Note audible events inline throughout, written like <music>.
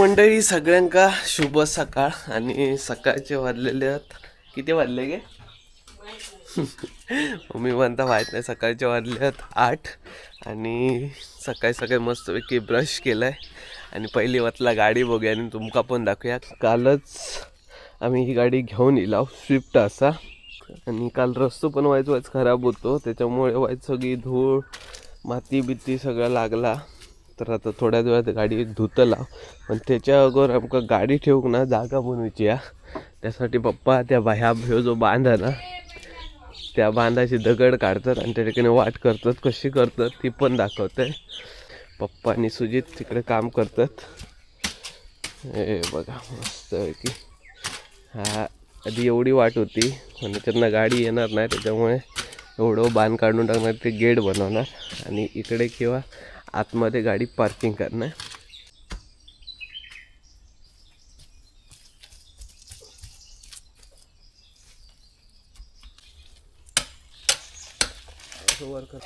मंडळी सगळ्यांका शुभ सकाळ आणि सकाळचे वाजलेले आहेत. किती वाजले गे? <laughs> मी म्हणता माहीत नाही सकाळचे वाजले आहेत आठ. आणि सकाळी सकाळी मस्तपैकी ब्रश केलाय. आणि पहिली वातला गाडी बघूया आणि तुमका पण दाखवूया. कालच आम्ही ही गाडी घेऊन येला स्विफ्ट असा. आणि काल रस्तो पण व्हायचं वाईच खराब होतो. त्याच्यामुळे व्हायचं सगळी धूळ माती बिती सगळं लागला. तर आता थोड्या वेळात गाडी धुतला. पण त्याच्या अगोदर आमकां गाडी ठेवूक ना जागा बनवची हा. त्यासाठी पप्पा त्या ह्या ह्यो जो बांध ना त्या बांधाची दगड काढतात आणि त्या ठिकाणी वाट करतात कशी करतात ती पण दाखवते. पप्पा आणि सुजित तिकडे काम करतात. हे बघा मस्त की हा आधी एवढी वाट होती पण त्यांना गाडी येणार नाही त्याच्यामुळे एवढं बांध काढून टाकणार ते गेट बनवणार. आणि इकडे किंवा आतमध्ये गाडी पार्किंग करणार. वर कर.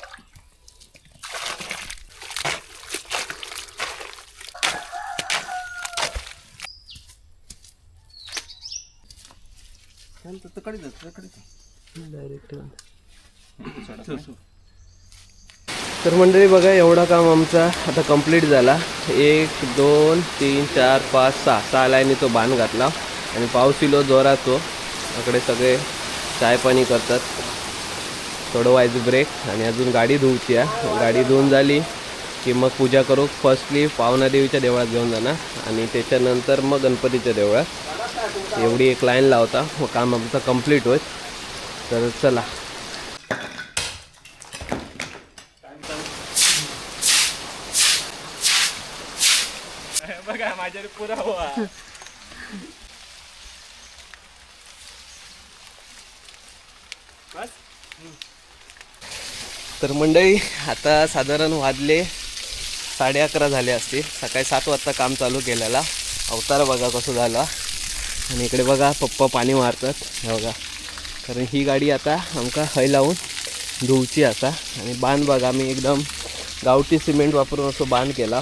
डायरेक्ट तर मंडळी बघा एवढा काम आमचा आता कंप्लीट झाला. एक दोन तीन चार पाच सहा. सहा लाईनी तो बांध घातला आणि पाऊस इलो जोरात तो. इकडे सगळे चाय पाणी करतात. थोडं व्हायचं ब्रेक आणि अजून गाडी धुवची आहे. गाडी धुवून झाली की मग पूजा करू. फर्स्टली पावना देवीच्या देवळात घेऊन जाणार आणि त्याच्यानंतर मग गणपतीच्या देवळात. एवढी एक लाईन लावता मग काम आमचं कंप्लीट होईल. तर चला. माझ्या पुरावा. तर मंडळी आता साधारण वाजले साडे अकरा झाले असतील. सकाळी सात वाजता काम चालू केलेला. अवतार बघा कसं झाला. आणि इकडे बघा पप्पा पाणी मारतात. हे बघा. कारण ही गाडी आता आमका हय लावून धुवची आता. आणि बांध बघा आम्ही एकदम गावठी सिमेंट वापरून असं बांध केला.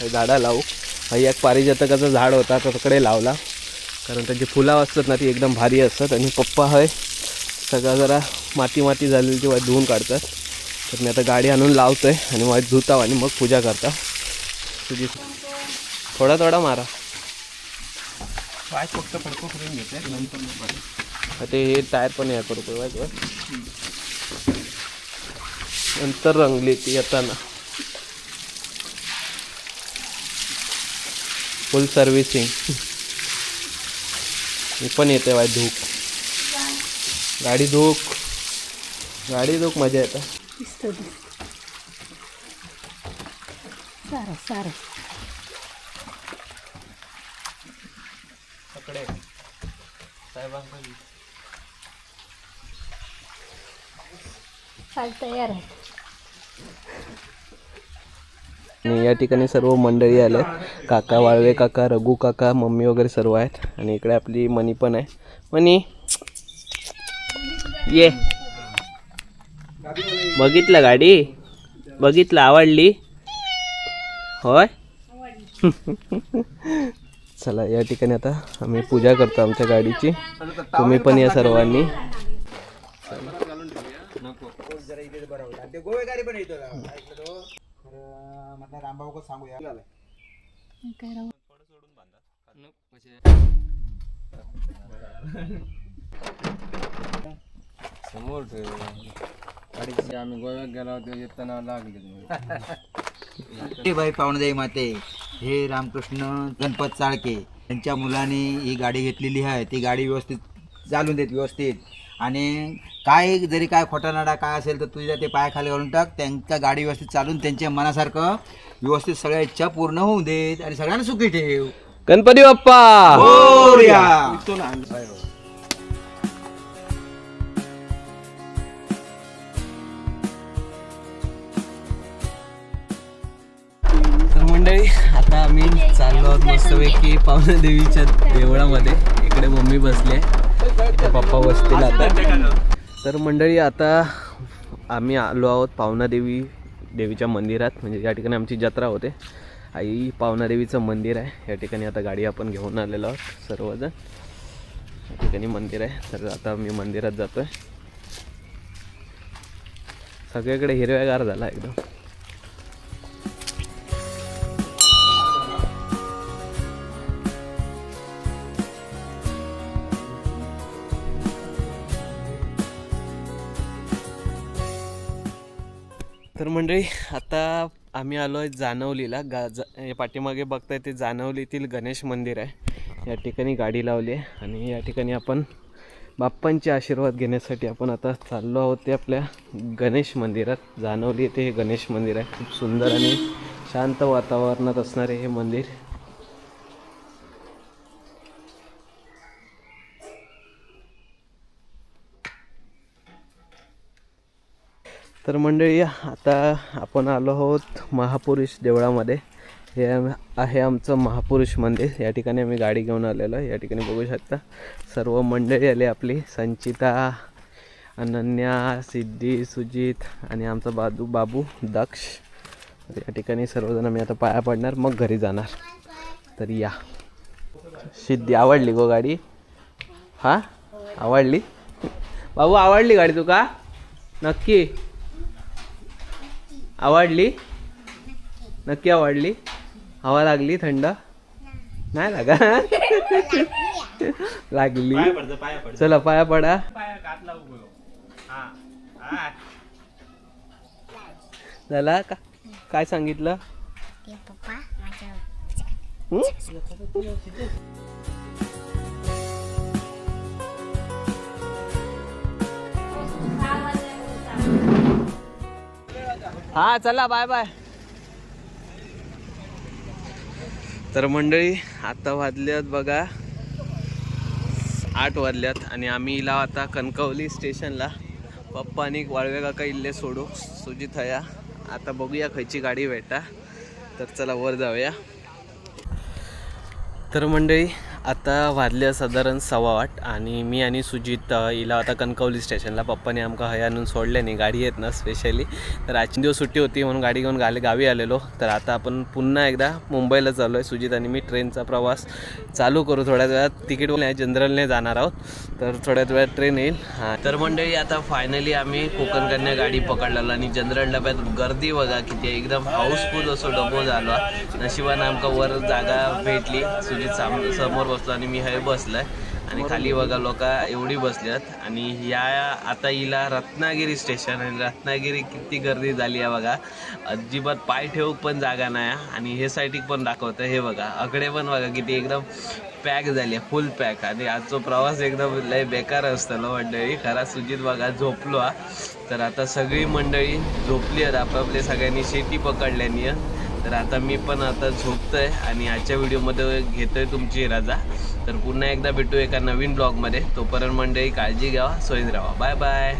हे झाडा लावू. एक पारिजातकाचं झाड होता तो तिकडे लावला. कारण त्याची फुलं असतात ना ती एकदम भारी असतात. आणि पप्पा हय सगळं जरा माती माती झालेली ती वाईट धुवून काढतात. तर मी आता गाडी आणून लावतोय आणि वाईट धुताव आणि मग पूजा करता. तुझी थोडा थोडा मारा. पाय फक्त फडको करून घेते. नंतर. आता हे टायर पण या करू नंतर रंगली ती येताना. फुल सर्व्हिसिंग मी पण येते वाईट धूक. गाडी धूक. गाडी धूक मजा येतं. सारं सारं. पकडे. साहेबांकडे काल तयार आहे. आणि या ठिकाणी सर्व मंडळी आले. काका वाळवे काका रघु काका मम्मी वगैरे सर्व आहेत. आणि इकडे आपली मनी पण आहे. मनी. ये. बघितलं गाडी? बघितलं आवडली? होय? <laughs> चला या ठिकाणी आता आम्ही पूजा करतो आमच्या गाडीची. तुम्ही पण या सर्वांनी. काय राहू समोर गाडीची आम्ही गोव्यात गेलो होतो येताना लागले हे भाई पावणदेवी माते. हे रामकृष्ण गणपत चाळके. त्यांच्या मुलाने ही गाडी घेतलेली आहे. ती गाडी व्यवस्थित चालून देत व्यवस्थित. आणि काय जरी काय खोटानाडा काय असेल तर तुझ्या ते पाय खाली घालून टाक. त्यांच्या गाडी व्यवस्थित चालून त्यांच्या मनासारखं व्यवस्थित सगळ्या इच्छा पूर्ण होऊ देत आणि सगळ्यांना सुखी ठेव. गणपती बाप्पा! मोरया. तर मंडळी आता आम्ही चाललो आहोत मस्तपैकी पावना देवीच्या देवळामध्ये. इकडे मम्मी बसले इथे पप्पा बसतील आता. तर मंडळी आता आम्ही आलो आहोत पावना देवी देवीच्या मंदिरात. म्हणजे या ठिकाणी आमची जत्रा होते. आई पावनादेवीचं मंदिर आहे. या ठिकाणी आता गाडी आपण घेऊन आलेलो आहोत सर्वजण. या ठिकाणी मंदिर आहे. तर आता मी मंदिरात जातो आहे सगळीकडे हिरव्यागार झाला एकदम. मंडळी आता आम्ही आलो आहे जानवलीला. गा जा पाठीमागे बघताय ते जानवलीतील गणेश मंदिर आहे. या ठिकाणी गाडी लावली आहे आणि या ठिकाणी आपण बाप्पांचे आशीर्वाद घेण्यासाठी आपण आता चाललो आहोत ते आपल्या गणेश मंदिरात. जानवली येथे हे गणेश मंदिर आहे. खूप सुंदर आणि शांत वातावरणात असणारे हे मंदिर. तर मंडळी आता आपण आलो आहोत महापुरुष देवळामध्ये. हे आहे आमचं महापुरुष मंदिर. या ठिकाणी आम्ही गाडी घेऊन आलेलो या ठिकाणी बघू शकता सर्व मंडळी आली आपली. संचिता अनन्या सिद्धी सुजित आणि आमचा बाजू बाबू दक्ष. या ठिकाणी सर्वजण आम्ही आता पाया पडणार मग घरी जाणार. तर या. सिद्धी आवडली गो गाडी? हां? आवडली? बाबू आवडली गाडी तुका? नक्की? आवडली? नक्की आवडली? हवा लागली थंड? नाही लागा लागली. चला पाया पडा. झाला का? काय सांगितलं? हा चला बाय बाय तर मंडळी आता वाजल्यात बघा आठ वाजल्यात आणि आम्ही इला आता कणकवली स्टेशनला. पप्पा आणि वाळवे काका इल्ले सोडू सुजित हया. आता बघूया खयची गाडी भेटा. तर चला वर जाऊया. तर मंडळी आता वाजले साधारण सव्वा आठ आणि मी आणि सुजित इला आता कणकवली स्टेशनला. पप्पाने आमका हय आणून सोडले नाही गाडी येत ना स्पेशली तर आजची दिवस सुट्टी होती म्हणून गाडी घेऊन गाले गावी आलेलो. तर आता आपण पुन्हा एकदा मुंबईला चाललो आहे सुजित आणि मी ट्रेनचा प्रवास चालू करू. थोड्याच वेळात तिकीट जनरलने जाणार आहोत. तर थोड्याच वेळात ट्रेन येईल. हां. तर मंडळी आता फायनली आम्ही कोकण गाडी पकडलेलो आणि जनरल डब्यात गर्दी बघा किती एकदम हाऊसफुल असो डबो झालो. नशिबानं आमका वर जागा भेटली. सुजित साम समोर बसलो आणि मी हय बसलाय. आणि खाली बघा लोक एवढी बसल्यात. आणि या आता हिला रत्नागिरी स्टेशन आणि रत्नागिरी किती गर्दी झाली आहे बघा. अजिबात पाय ठेवूक पण जागा नाही. आणि हे साईटिक पण दाखवतं हे बघा आकडे पण बघा किती एकदम पॅक झाली आहे फुल पॅक आणि आजचा प्रवास एकदम लय बेकार असतलो मंडळी. खरा सुजित बघा झोपलो हा. तर आता सगळी मंडळी झोपली आहेत. आपापले सगळ्यांनी शेती पकडल्यानी. आहे. तर आता मी पण आता झोपतोय आणि आजच्या व्हिडिओमध्ये घेतोय तुमची रजा. तर पुन्हा एकदा भेटू एका नवीन ब्लॉगमध्ये तोपर्यंत मंडळी काळजी घ्यावा सोयीत राहा. Bye bye